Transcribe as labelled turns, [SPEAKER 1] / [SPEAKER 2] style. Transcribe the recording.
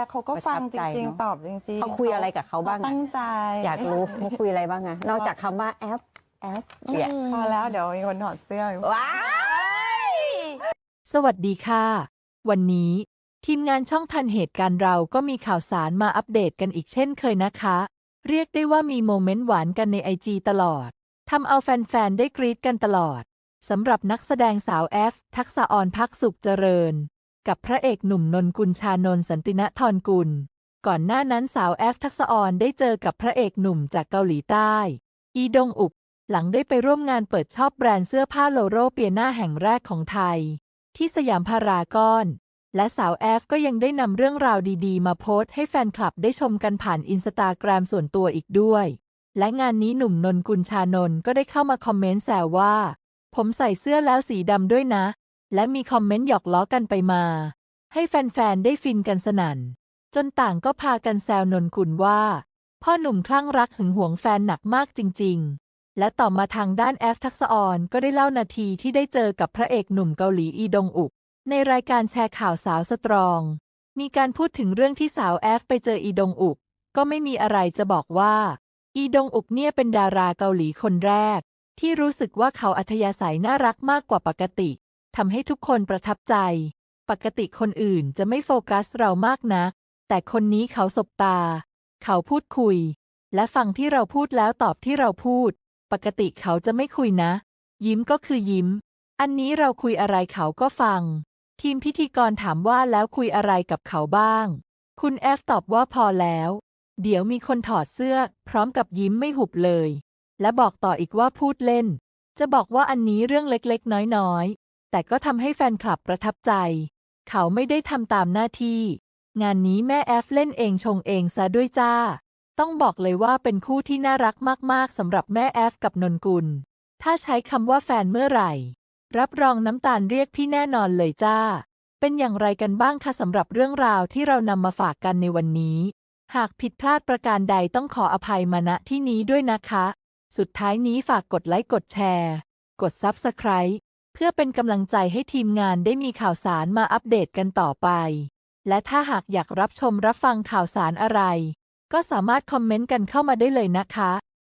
[SPEAKER 1] แล้วเขาก็
[SPEAKER 2] ประทับ
[SPEAKER 1] ฟังจ
[SPEAKER 2] ใจ
[SPEAKER 1] ริง
[SPEAKER 2] เนอะ
[SPEAKER 1] ๆตอบจริงๆ
[SPEAKER 2] เขาคุยอะไรกับเขาบ้างอะ
[SPEAKER 1] ตั้งใจ
[SPEAKER 2] อยากรู้เขาคุยอะไรบ้างอะนอกจากคำว่าแอปแอปเนี่ย
[SPEAKER 1] พอแล้วเดี๋ยวมีคนถอดเสื้อ
[SPEAKER 2] ว้าย
[SPEAKER 3] สวัสดีค่ะ วันนี้ทีมงานช่องทันเหตุการณ์เราก็มีข่าวสารมาอัปเดตกันอีกเช่นเคยนะคะ เรียกได้ว่ามีโมเมนต์หวานกันในไอจีตลอดทำเอาแฟนๆ ได้กรี๊ดกันตลอดสำหรับนักแสดงสาวแอฟ ทักษะออนพักสุขเจริญ กับพระเอกหนุ่มนนกุลชานนสันติณทรกุล ก่อนหน้านั้นสาวแอฟทักษออนได้เจอกับพระเอกหนุ่มจากเกาหลีใต้ อีดงอุกหลังได้ไปร่วมงานเปิดชอบแบรนด์เสื้อผ้าโลโรเปียนาแห่งแรกของไทย ที่สยามพารากอน และสาวแอฟก็ยังได้นำเรื่องราวดีๆ มาโพสต์ให้แฟนคลับได้ชมกันผ่านอินสตาแกรมส่วนตัวอีกด้วย และงานนี้หนุ่มนนกุลชานนก็ได้เข้ามาคอมเมนต์แซวว่า ผมใส่เสื้อแล้วสีดำด้วยนะ และมีคอมเมนต์หยอกล้อกันไปมา ให้แฟนๆ ได้ฟินกันสนั่น จนต่างก็พากันแซวนนกุลว่า พ่อหนุ่มคลั่งรักหึงหวงแฟนหนักมากจริง ๆ และต่อมาทางด้านแอฟทักษออนก็ได้เล่านาทีที่ได้เจอกับพระเอกหนุ่มเกาหลีอีดงอุก ในรายการแชร์ข่าวสาวสตรอง มีการพูดถึงเรื่องที่สาวแอฟไปเจออีดงอุก ก็ไม่มีอะไรจะบอกว่า อีดงอุกเนี่ยเป็นดาราเกาหลีคนแรก ที่รู้สึกว่าเขาอัธยาศัยน่ารักมากกว่าปกติ ทำให้ทุกคนประทับใจ ปกติคนอื่นจะไม่โฟกัสเรามากนัก แต่คนนี้เขาสบตา เขาพูดคุย และฟังที่เราพูดแล้วตอบที่เราพูด ปกติเขาจะไม่คุยนะ ยิ้มก็คือยิ้ม อันนี้เราคุยอะไรเขาก็ฟัง ทีมพิธีกรถามว่าแล้วคุยอะไรกับเขาบ้าง คุณแอฟตอบว่าพอแล้ว เดี๋ยวมีคนถอดเสื้อ พร้อมกับยิ้มไม่หุบเลย และบอกต่ออีกว่าพูดเล่นจะบอกว่าอันนี้เรื่องเล็กๆ น้อยๆ แต่ก็ทำให้แฟนคลับประทับใจ เขาไม่ได้ทำตามหน้าที่ งานนี้แม่แอฟเล่นเองชงเองซะด้วยจ้า ต้องบอกเลยว่าเป็นคู่ที่น่ารักมากๆสำหรับแม่แอฟกับนนกุล ถ้าใช้คำว่าแฟนเมื่อไหร่ รับรองน้ำตาลเรียกพี่แน่นอนเลยจ้า เป็นอย่างไรกันบ้างคะสำหรับเรื่องราวที่เรานำมาฝากกันในวันนี้ หากผิดพลาดประการใดต้องขออภัยมาณที่นี้ด้วยนะคะ สุดท้ายนี้ฝากกดไลค์กดแชร์ กด Subscribe พื่อเป็นกำลังใจให้ทีมงานได้มีข่าวสารมาอัปเดตกันต่อไป และถ้าหากอยากรับชมรับฟังข่าวสารอะไร ก็สามารถคอมเมนต์กันเข้ามาได้เลยนะคะ